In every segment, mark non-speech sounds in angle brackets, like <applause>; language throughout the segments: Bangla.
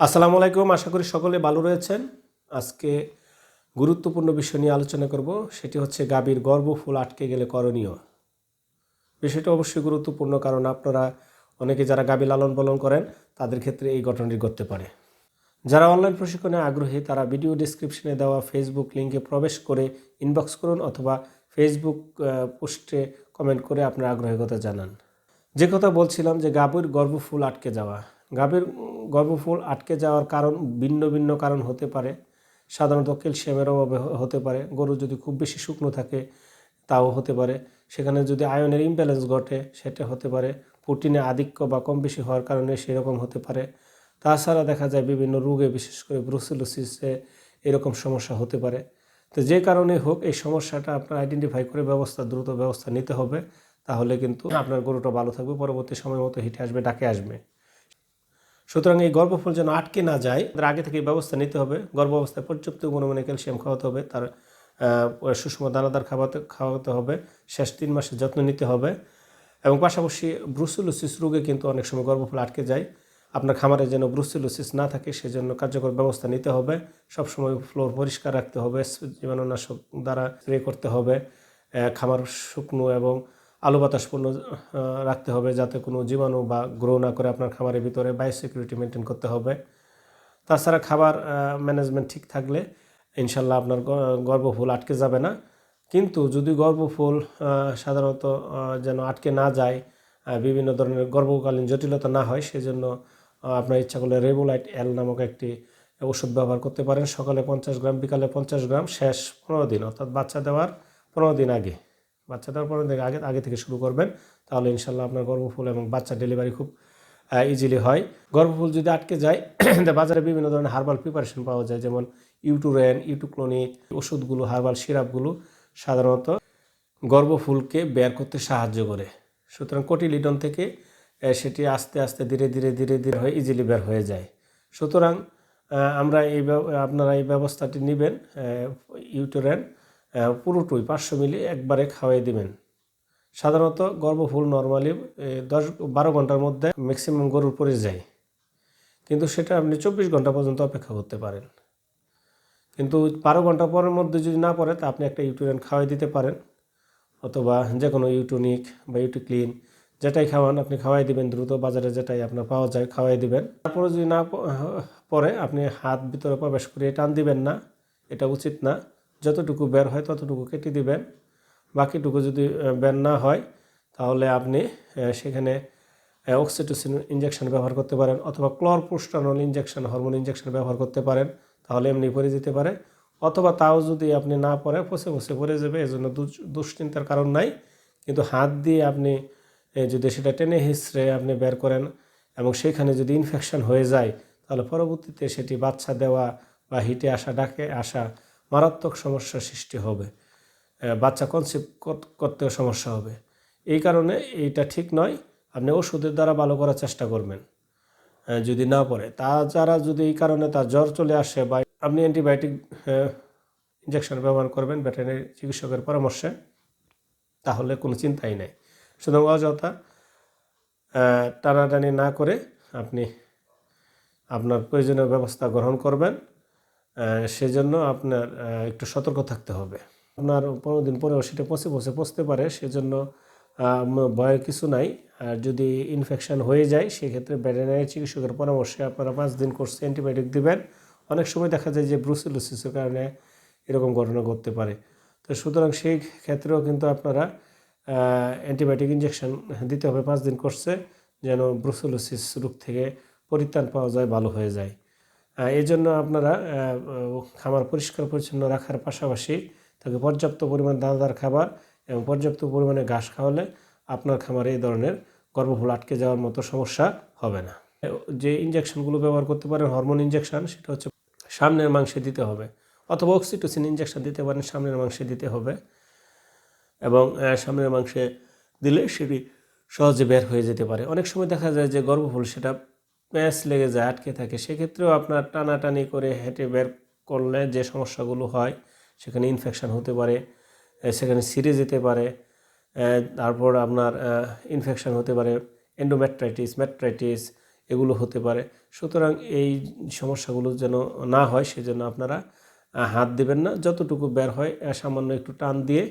আসসালামু আলাইকুম, আশা করি সকলে ভালো রয়েছেন। আজকে গুরুত্বপূর্ণ বিষয় নিয়ে আলোচনা করব, সেটি হচ্ছে গাভীর গর্ভফুল আটকে গেলে করণীয়। বিষয়টা অবশ্যই গুরুত্বপূর্ণ, কারণ আপনারা অনেকে যারা গাভী লালন পালন করেন, তাদের ক্ষেত্রে এই ঘটনাটি ঘটতে পারে। যারা অনলাইন প্রশিক্ষণে আগ্রহী, তারা ভিডিও ডিসক্রিপশনে দেওয়া ফেসবুক লিঙ্কে প্রবেশ করে ইনবক্স করুন অথবা ফেসবুক পোস্টে কমেন্ট করে আপনার আগ্রহের কথা জানান। যে কথা বলছিলাম যে গাভীর গর্ভফুল আটকে যাওয়া গাভীর গর্ভফুল আটকে যাওয়ার কারণ ভিন্ন ভিন্ন কারণ হতে পারে। সাধারণত ক্যালসিয়ামের অভাবে হতে পারে। গরু যদি খুব বেশি শুকনো থাকে, তাও হতে পারে। সেখানে যদি আয়নের ইমব্যালেন্স ঘটে, সেটা হতে পারে। প্রোটিনে আধিক্য বা কম বেশি হওয়ার কারণে সেরকম হতে পারে। তাছাড়া দেখা যায় বিভিন্ন রোগে, বিশেষ করে ব্রুসেলোসিসে এরকম সমস্যা হতে পারে। তো যে কারণে হোক, এই সমস্যাটা আপনার আইডেন্টিফাই করে ব্যবস্থা, দ্রুত ব্যবস্থা নিতে হবে। তাহলে কিন্তু আপনার গরুটা ভালো থাকবে, পরবর্তী সময় মতো হিটে আসবে, ডাকে আসবে। সুতরাং এই গর্ভফল যেন আটকে না যায় তার আগে থেকে ব্যবস্থা নিতে হবে। গর্ভ অবস্থায় পর্যাপ্ত পরিমাণে ক্যালসিয়াম খাওয়াতে হবে, তার সুষম দানাদার খাওয়াতে খাওয়াতে হবে, শেষ তিন মাসের যত্ন নিতে হবে এবং পাশাপাশি ব্রুসেলোসিস রোগে কিন্তু অনেক সময় গর্ভফল আটকে যায়। আপনার খামারে যেন ব্রুসেলোসিস না থাকে, সেজন্য কার্যকর ব্যবস্থা নিতে হবে। সবসময় ফ্লোর পরিষ্কার রাখতে হবে, জীবাণুনাশক দ্বারা স্প্রে করতে হবে খামার শুকনো এবং আলো বাতাসপূর্ণ রাখতে হবে যাতে কোনো জীবাণু বা গ্রো না করে আপনার খাবারের ভিতরে বায়োসিকিউরিটি মেনটেন করতে হবে। তাছাড়া খাবার ম্যানেজমেন্ট ঠিক থাকলে ইনশাল্লাহ আপনার গর্ভফুল আটকে যাবে না। কিন্তু যদি গর্ভফুল সাধারণত যেন আটকে না যায় বিভিন্ন ধরনের গর্ভকালীন জটিলতা না হয়, সেজন্য আপনার ইচ্ছা করলে রেগুলাইট এল নামক একটি ওষুধ ব্যবহার করতে পারেন। সকালে পঞ্চাশ গ্রাম, বিকালে পঞ্চাশ গ্রাম, শেষ পনেরো দিন, অর্থাৎ বাচ্চা দেওয়ার পনেরো দিন আগে। বাচ্চা দেওয়ার পনেরো দিন আগে আগে থেকে শুরু করবেন, তাহলে ইনশাল্লাহ আপনার গর্ভফুল এবং বাচ্চা ডেলিভারি খুব ইজিলি হয়। গর্ভফুল যদি আটকে যায় <coughs> বাজারে বিভিন্ন ধরনের হার্বাল প্রিপারেশন পাওয়া যায়, যেমন ইউটুরেন ইউটুক্লোনিক ওষুধগুলো হার্বাল সিরাপগুলো সাধারণত গর্ভফুলকে বের করতে সাহায্য করে। সুতরাং কোটিলিডন থেকে সেটি আস্তে আস্তে ধীরে ধীরে ধীরে ধীরে হয়ে ইজিলি বের হয়ে যায়। সুতরাং আমরা এই আপনারা এই ব্যবস্থাটি নেবেন ইউটোরেন পুরোটুই পাঁচশো মিলি একবারে খাওয়াই দিবেন। সাধারণত গর্ভফুল নর্মালি দশ, বারো ঘণ্টার মধ্যে ম্যাক্সিমাম গরুর পরে যায়। কিন্তু সেটা আপনি চব্বিশ ঘণ্টা পর্যন্ত অপেক্ষা করতে পারেন। কিন্তু বারো ঘণ্টা পরের মধ্যে যদি না পড়ে, তা আপনি একটা ইউটোরিয়ান খাওয়াই দিতে পারেন। অথবা যে কোনো ইউটোনিক বা ইউটিক্লিন, যেটাই খাওয়ান, আপনি খাওয়াই দিবেন, দ্রুত বাজারে যেটাই আপনার পাওয়া যায় খাওয়াই দিবেন। তারপরে যদি না পরে আপনি হাত ভিতরে প্রবেশ করে টান দিবেন না, এটা উচিত না। যতটুকু বের হয় ততটুকু কেটে দিবেন। বাকিটুকু যদি বের না হয়, তাহলে আপনি সেখানে অক্সিটোসিন ইঞ্জেকশন ব্যবহার করতে পারেন অথবা ক্লরপোস্টানল ইঞ্জেকশন হরমোন ইঞ্জেকশন ব্যবহার করতে পারেন, তাহলে এমনি পরে যেতে পারে। অথবা তাও যদি আপনি না পরে পচে পচে পড়ে যাবে, এজন্য দুশ্চিন্তার কারণ নাই। কিন্তু হাত দিয়ে আপনি যদি সেটা টেনে হিসড়ে আপনি বের করেন এবং সেখানে যদি ইনফেকশন হয়ে যায়, তাহলে পরবর্তীতে সেটি বাচ্চা দেওয়া বা হিটে আসা, ডাকে আসা মারাত্মক সমস্যার সৃষ্টি হবে বাচ্চা কনসেপ্ট করতেও সমস্যা হবে। এই কারণে এইটা ঠিক নয়, আপনি ওষুধের দ্বারা ভালো করার চেষ্টা করবেন যদি না পড়ে। তাছাড়া যদি এই কারণে তার জ্বর চলে আসে বা আপনি অ্যান্টিবায়োটিক ইঞ্জেকশন ব্যবহার করবেন ভেটেরিনারি চিকিৎসকের পরামর্শে, তাহলে কোনো চিন্তাই নেই। সুতরাং অযথা টানাটানি না করে আপনি আপনার প্রয়োজনীয় ব্যবস্থা গ্রহণ করবেন। সেজন্য আপনার একটু সতর্ক থাকতে হবে। আপনার পনেরো দিন পরেও সেটা পচে পচে পচতে পারে, সেজন্য ভয়ের কিছু নাই। আর যদি ইনফেকশান হয়ে যায়, সেক্ষেত্রে ভেটেরিনারি চিকিৎসকের পরামর্শে আপনারা পাঁচ দিন কোর্সে অ্যান্টিবায়োটিক দিবেন। অনেক সময় দেখা যায় যে ব্রুসেলোসিসের কারণে এরকম ঘটনা ঘটতে পারে। তো সুতরাং সেই ক্ষেত্রেও কিন্তু আপনারা অ্যান্টিবায়োটিক ইঞ্জেকশন দিতে হবে পাঁচ দিন কোর্সে যেন ব্রুসেলোসিস রোগ থেকে পরিত্রাণ পাওয়া যায়, ভালো হয়ে যায়। আহ, এই জন্য আপনারা খামার পরিষ্কার পরিচ্ছন্ন রাখার পাশাপাশি তাকে পর্যাপ্ত পরিমাণ দানাদার খাবার এবং পর্যাপ্ত পরিমাণে ঘাস খাওয়ালে আপনার খামারে এই ধরনের গর্ভফুল আটকে যাওয়ার মতো সমস্যা হবে না। যে ইঞ্জেকশনগুলো ব্যবহার করতে পারেন হরমোন ইঞ্জেকশন সেটা হচ্ছে সামনের মাংসে দিতে হবে অথবা অক্সিটোসিন ইঞ্জেকশন দিতে পারেন সামনের মাংসে দিতে হবে এবং সামনের মাংসে দিলে সেটি সহজে বের হয়ে যেতে পারে। অনেক সময় দেখা যায় যে গর্ভফুল সেটা প্যাঁচ লেগে যায়, আটকে থাকে। সেক্ষেত্রেও আপনার টানাটানি করে হেঁটে বের করলে যে সমস্যাগুলো হয়, সেখানে ইনফেকশান হতে পারে সেখানে সিরে যেতে পারে তারপর আপনার ইনফেকশান হতে পারে এন্ডোমেট্রাইটিস ম্যাট্রাইটিস এগুলো হতে পারে। সুতরাং এই সমস্যাগুলো যেন না হয়, সেজন্য আপনারা হাত দেবেন না। যতটুকু বের হয় সামান্য একটু টান দিয়ে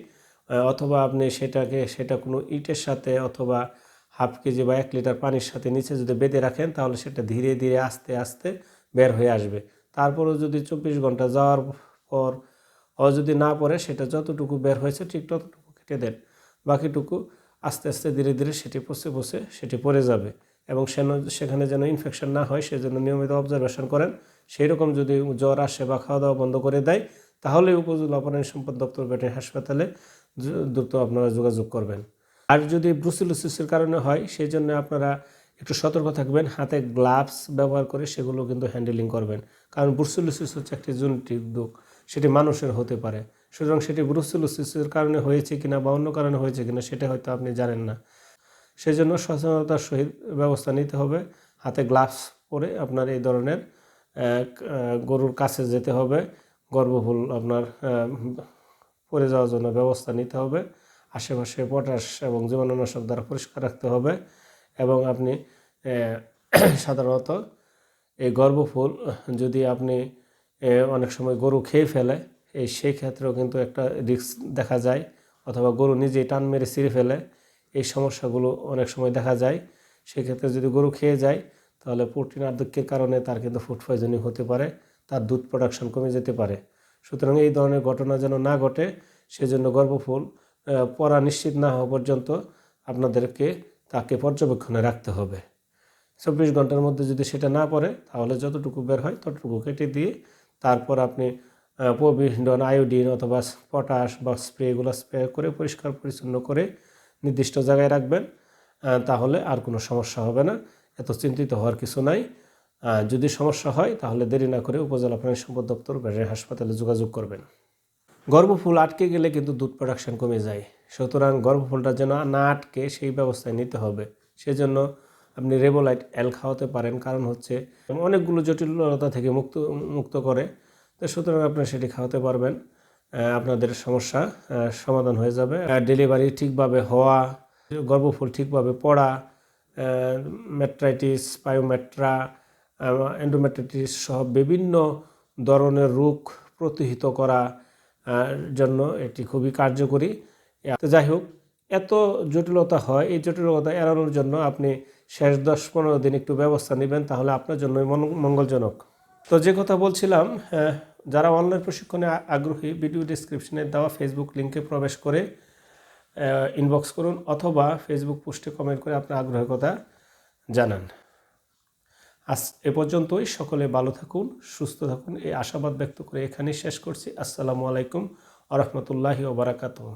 অথবা আপনি সেটাকে, সেটা কোনো ইটের সাথে অথবা হাফ কেজি বা এক লিটার পানির সাথে নিচে যদি বেঁধে রাখেন, তাহলে সেটা ধীরে ধীরে আস্তে আস্তে বের হয়ে আসবে। তারপরেও যদি চব্বিশ ঘণ্টা যাওয়ার পর ও যদি না পড়ে, সেটা যতটুকু বের হয়েছে ঠিক ততটুকু কেটে দেন। বাকিটুকু আস্তে আস্তে ধীরে ধীরে সেটি পচে পচে সেটি পড়ে যাবে এবং সেন- সেখানে যেন ইনফেকশন না হয়, সেজন্য নিয়মিত অবজারভেশন করেন। সেই রকম যদি জ্বর আসে বা খাওয়া দাওয়া বন্ধ করে দেয় তাহলে উপজেলা অপরাধ সম্পদ দপ্তর ভেটেরিনারি হাসপাতালে দ্রুত আপনারা যোগাযোগ করবেন। আর যদি ব্রুসিলোসিসের কারণে হয় সেই জন্য আপনারা একটু সতর্ক থাকবেন। হাতে গ্লাভস ব্যবহার করে সেগুলো কিন্তু হ্যান্ডেলিং করবেন। কারণ ব্রুসিলোসিস হচ্ছে একটি জনিটিক রোগ সেটি মানুষের হতে পারে। সুতরাং সেটি ব্রুসিলোসিসের কারণে হয়েছে কিনা বা অন্য কারণে হয়েছে কিনা, সেটা হয়তো আপনি জানেন না। সেই জন্য সচেতনতার সহিত ব্যবস্থা নিতে হবে। হাতে গ্লাভস পরে আপনার এই ধরনের গরুর কাছে যেতে হবে। গর্ভফুল আপনার পরে যাওয়ার জন্য ব্যবস্থা নিতে হবে। আশেপাশে পটাশ এবং জীবাণুনাশক দ্বারা পরিষ্কার রাখতে হবে এবং আপনি সাধারণত এই গর্ভফুল যদি আপনি অনেক সময় গরু খেয়ে ফেলে এই সেই ক্ষেত্রেও কিন্তু একটা রিস্ক দেখা যায় অথবা গরু নিজেই টান মেরে ছিঁড়ে ফেলে, এই সমস্যাগুলো অনেক সময় দেখা যায়। সেক্ষেত্রে যদি গরু খেয়ে যায়, তাহলে প্রোটিন আর্ধক্যের কারণে তার কিন্তু ফুড পয়জনিং হতে পারে, তার দুধ প্রোডাকশন কমে যেতে পারে। সুতরাং এই ধরনের ঘটনা যেন না ঘটে, সেজন্য গর্ভফুল পড়া নিশ্চিত না হওয়া পর্যন্ত আপনাদেরকে তাকে পর্যবেক্ষণে রাখতে হবে। চব্বিশ ঘণ্টার মধ্যে যদি সেটা না পড়ে, তাহলে যতটুকু বের হয় ততটুকু কেটে দিয়ে তারপর আপনি প্রবিডন আয়োডিন অথবা পটাশ বা স্প্রে এগুলো স্প্রে করে পরিষ্কার পরিচ্ছন্ন করে নির্দিষ্ট জায়গায় রাখবেন তাহলে আর কোনো সমস্যা হবে না। এত চিন্তিত হওয়ার কিছু নাই। যদি সমস্যা হয়, তাহলে দেরি না করে উপজেলা প্রাণী সম্পদ দপ্তর ভেটেরিনারি হাসপাতালে যোগাযোগ করবেন। গর্ভফুল আটকে গেলে কিন্তু দুধ প্রোডাকশন কমে যায়। সুতরাং গর্ভফুলটা যেন না আটকে, সেই ব্যবস্থায় নিতে হবে। সেজন্য আপনি রেবোলাইট অ্যাল খাওয়াতে পারেন। কারণ হচ্ছে অনেকগুলো জটিলতা থেকে মুক্ত মুক্ত করে। তো সুতরাং আপনি সেটি খাওয়াতে পারবেন। আপনাদের সমস্যা সমাধান হয়ে যাবে। ডেলিভারি ঠিকভাবে হওয়া, গর্ভফুল ঠিকভাবে পড়া মেট্রাইটিস পায়োমেট্রা এন্ডোমেট্রাইটিস সহ বিভিন্ন ধরনের রোগ প্রতিহিত করা জন্য এটি খুবই কার্যকরী। তো যাই হোক, এত জটিলতা হয়, এই জটিলতা এড়ানোর জন্য আপনি শেষ দশ পনেরো দিন একটু ব্যবস্থা নেবেন, তাহলে আপনার জন্যই মঙ্গলজনক। তো যে কথা বলছিলাম যারা অনলাইন প্রশিক্ষণে আগ্রহী ভিডিও ডিসক্রিপশনে দেওয়া ফেসবুক লিঙ্কে প্রবেশ করে ইনবক্স করুন, অথবা ফেসবুক পোস্টে কমেন্ট করে আপনার আগ্রহের কথা জানান। আজ এ পর্যন্তই। সকলে ভালো থাকুন, সুস্থ থাকুন। এই আশাবাদ ব্যক্ত করে এখানেই শেষ করছি। আসসালামু আলাইকুম আ রহমতুল্লাহি ওবরাকাতুহ